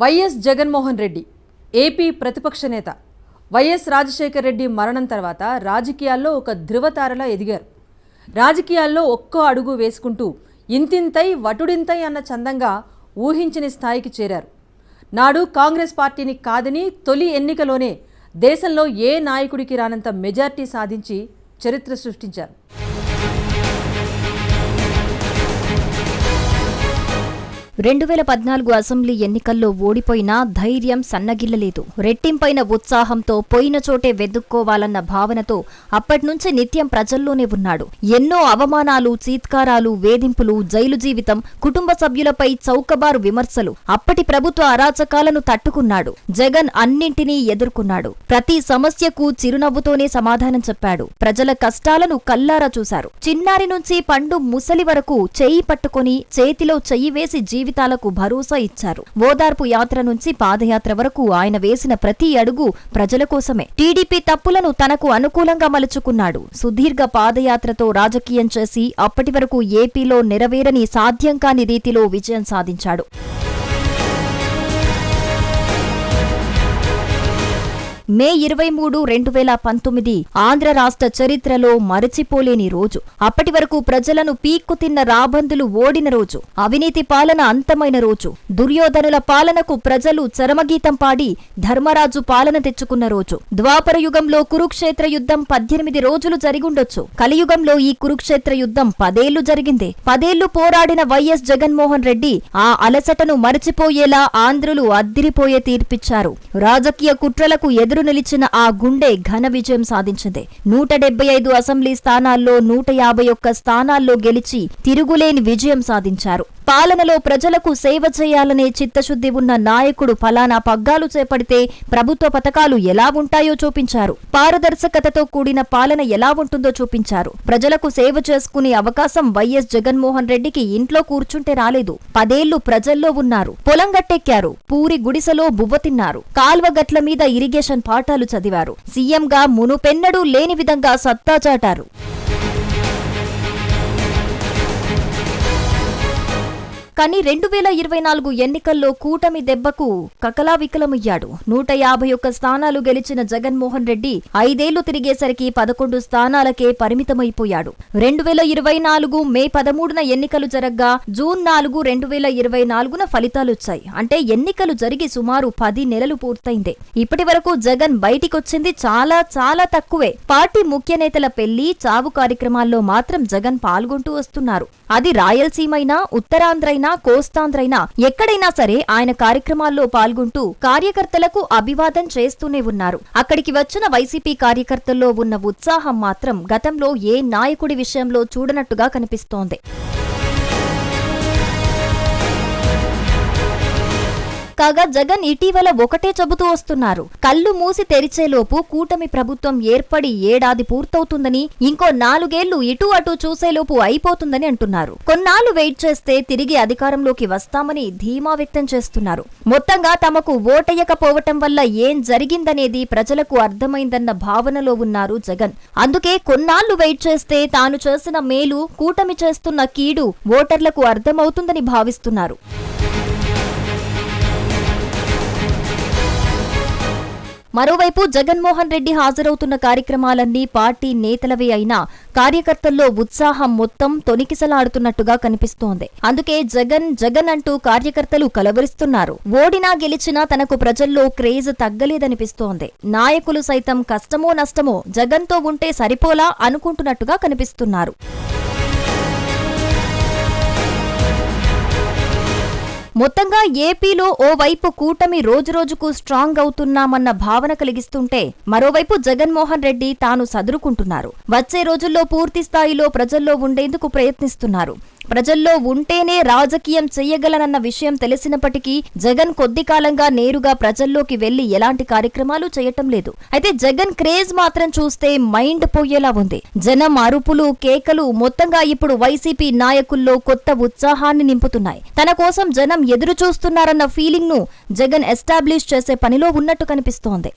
YS Jaganmohan Reddy AP ప్రతిపక్ష నేత. YS Rajasekhara Reddy మరణం తర్వాత రాజకీయాల్లో ఒక ధృవతారలా ఎదిగారు. రాజకీయాల్లో ఒక్కో అడుగు వేసుకుంటూ ఇంతింతై వటుడింతై అన్న చందంగా ఊహించని స్థాయికి చేరారు. నాడు కాంగ్రెస్ పార్టీని కాదని తొలి ఎన్నికలోనే దేశంలో ఏ నాయకుడికి రానంత మెజార్టీ సాధించి చరిత్ర సృష్టించారు. రెండు వేల పద్నాలుగు అసెంబ్లీ ఎన్నికల్లో ఓడిపోయినా ధైర్యం సన్నగిల్లలేదు. రెట్టింపైన ఉత్సాహంతో పోయిన చోటే వెదుక్కోవాలన్న భావనతో అప్పటినుంచి నిత్యం ప్రజల్లోనే ఉన్నాడు. ఎన్నో అవమానాలు చీత్కారాలు వేధింపులు జైలు జీవితం కుటుంబ సభ్యులపై చౌకబారు విమర్శలు అప్పటి ప్రభుత్వ అరాచకాలను తట్టుకున్నాడు. జగన్ అన్నింటినీ ఎదుర్కొన్నాడు. ప్రతి సమస్యకు చిరునవ్వుతోనే సమాధానం చెప్పాడు. ప్రజల కష్టాలను కల్లారా చూశారు. చిన్నారి నుంచి పండు ముసలి వరకు చేయి పట్టుకొని చేతిలో చెయ్యి వేసి జీవి జీవితాలకు భరోసా ఇచ్చారు. ఓదార్పు యాత్ర నుంచి పాదయాత్ర వరకు ఆయన వేసిన ప్రతి అడుగు ప్రజల కోసమే. టీడీపీ తప్పులను తనకు అనుకూలంగా మలుచుకున్నాడు. సుదీర్ఘ పాదయాత్రతో రాజకీయం చేసి అప్పటి వరకు ఏపీలో నెరవేరని సాధ్యం కాని రీతిలో విజయం సాధించాడు. మే ఇరవై మూడు రెండు వేల పంతొమ్మిది ఆంధ్ర రాష్ట్ర చరిత్రలో మరచిపోలేని రోజు. అప్పటి వరకు ప్రజలను పీక్కు తిన్న రాబందులు ఓడిన రోజు. అవినీతి పాలన అంతమైన రోజు. దుర్యోధనుల పాలనకు ప్రజలు చరమగీతం పాడి ధర్మరాజు పాలన తెచ్చుకున్న రోజు. ద్వాపర యుగంలో కురుక్షేత్ర యుద్ధం పద్దెనిమిది రోజులు జరిగుండొచ్చు. కలియుగంలో ఈ కురుక్షేత్ర యుద్ధం పదేళ్ళు జరిగింది. పదేళ్ళు పోరాడిన వైఎస్ జగన్మోహన్ రెడ్డి ఆ అలసటను మరచిపోయేలా ఆంధ్రులు అద్దిరిపోయే తీర్పిచ్చారు. రాజకీయ కుట్రలకు ఎదురు నిలిచిన ఆ గుండె ఘన విజయం సాధించింది. నూట డెబ్బై ఐదు అసెంబ్లీ స్థానాల్లో నూట యాభై ఒక్క స్థానాల్లో గెలిచి తిరుగులేని విజయం సాధించారు. పాలనలో ప్రజలకు సేవ చేయాలనే చిత్తశుద్ధి ఉన్న నాయకుడు ఫలానా పగ్గాలు చేపడితే ప్రభుత్వ పథకాలు ఎలా ఉంటాయో చూపించారు. పారదర్శకతతో కూడిన పాలన ఎలా ఉంటుందో చూపించారు. ప్రజలకు సేవ చేసుకునే అవకాశం వైఎస్ జగన్మోహన్ రెడ్డికి ఇంట్లో కూర్చుంటే రాలేదు. పదేళ్ళు ప్రజల్లో ఉన్నారు. పొలం గట్టెక్కారు. పూరి గుడిసెలో బువ్వ తిన్నారు. కాల్వ గట్ల మీద ఇరిగేషన్ పాఠాలు చదివారు. సీఎంగా మునుపెన్నడూ లేని విధంగా సత్తా చాటారు. కానీ రెండు వేల ఇరవై నాలుగు ఎన్నికల్లో కూటమి దెబ్బకు కకలావికలమయ్యాడు. నూట యాభై ఒక్క స్థానాలు గెలిచిన జగన్మోహన్ రెడ్డి ఐదేళ్ళు తిరిగేసరికి పదకొండు స్థానాలకే పరిమితమైపోయాడు. రెండు వేల ఇరవై నాలుగు మే పదమూడున ఎన్నికలు జరగ్గా జూన్ నాలుగు రెండు వేల ఇరవై నాలుగున ఫలితాలొచ్చాయి. అంటే ఎన్నికలు జరిగి సుమారు పది నెలలు పూర్తయింది. ఇప్పటి వరకు జగన్ బయటికొచ్చింది చాలా చాలా తక్కువే. పార్టీ ముఖ్య నేతల పెళ్ళి చావు కార్యక్రమాల్లో మాత్రం జగన్ పాల్గొంటూ వస్తున్నారు. అది రాయలసీమైనా ఉత్తరాంధ్రైనా కోస్తాంధ్రైనా ఎక్కడైనా సరే ఆయన కార్యక్రమాల్లో పాల్గొంటూ కార్యకర్తలకు అభివాదం చేస్తూనే ఉన్నారు. అక్కడికి వచ్చిన వైసీపీ కార్యకర్తల్లో ఉన్న ఉత్సాహం మాత్రం గతంలో ఏ నాయకుడి విషయంలో చూడనట్టుగా కనిపిస్తోంది. కాగా జగన్ ఇటీవల ఒకటే చెబుతూ వస్తున్నారు. కళ్ళు మూసి తెరిచేలోపు కూటమి ప్రభుత్వం ఏర్పడి ఏడాది పూర్తవుతుందని ఇంకో నాలుగేళ్ళు ఇటు అటు చూసేలోపు అయిపోతుందని అంటున్నారు. కొన్నాళ్ళు వెయిట్ చేస్తే తిరిగి అధికారంలోకి వస్తామని ధీమా వ్యక్తం చేస్తున్నారు. మొత్తంగా తమకు ఓటయ్యకపోవటం వల్ల ఏం జరిగిందనేది ప్రజలకు అర్థమైందన్న భావనలో ఉన్నారు జగన్. అందుకే కొన్నాళ్ళు వెయిట్ చేస్తే తాను చేసిన మేలు కూటమి చేస్తున్న కీడు ఓటర్లకు అర్థమవుతుందని భావిస్తున్నారు. మరోవైపు జగన్మోహన్ రెడ్డి హాజరవుతున్న కార్యక్రమాలన్నీ పార్టీ నేతలవే అయినా కార్యకర్తల్లో ఉత్సాహం మొత్తం తొనికిసలాడుతున్నట్టుగా కనిపిస్తోంది. అందుకే జగన్ జగన్ అంటూ కార్యకర్తలు కలవరిస్తున్నారు. ఓడినా గెలిచినా తనకు ప్రజల్లో క్రేజ్ తగ్గలేదనిపిస్తోంది. నాయకులు సైతం కష్టమో నష్టమో జగన్తో ఉంటే సరిపోలా అనుకుంటున్నట్టుగా కనిపిస్తున్నారు. మొత్తంగా ఏపీలో ఓవైపు కూటమి రోజురోజుకు స్ట్రాంగ్ అవుతున్నామన్న భావన కలిగిస్తుంటే మరోవైపు జగన్మోహన్ రెడ్డి తాను సదురుకుంటున్నారు. వచ్చే రోజుల్లో పూర్తి స్థాయిలో ప్రజల్లో ఉండేందుకు ప్రయత్నిస్తున్నారు. ప్రజల్లో ఉంటేనే రాజకీయం చేయగలనన్న విషయం తెలిసినప్పటికీ జగన్ కొద్ది కాలంగా నేరుగా ప్రజల్లోకి వెళ్ళి ఎలాంటి కార్యక్రమాలు చేయటం లేదు. అయితే జగన్ క్రేజ్ మాత్రం చూస్తే మైండ్ పోయేలా ఉంది. జనం అరుపులు కేకలు మొత్తంగా ఇప్పుడు వైసీపీ నాయకుల్లో కొత్త ఉత్సాహాన్ని నింపుతున్నాయి. తన కోసం జనం ఎదురు చూస్తున్నారన్న ఫీలింగ్ను జగన్ ఎస్టాబ్లిష్ చేసే పనిలో ఉన్నట్టు కనిపిస్తోంది.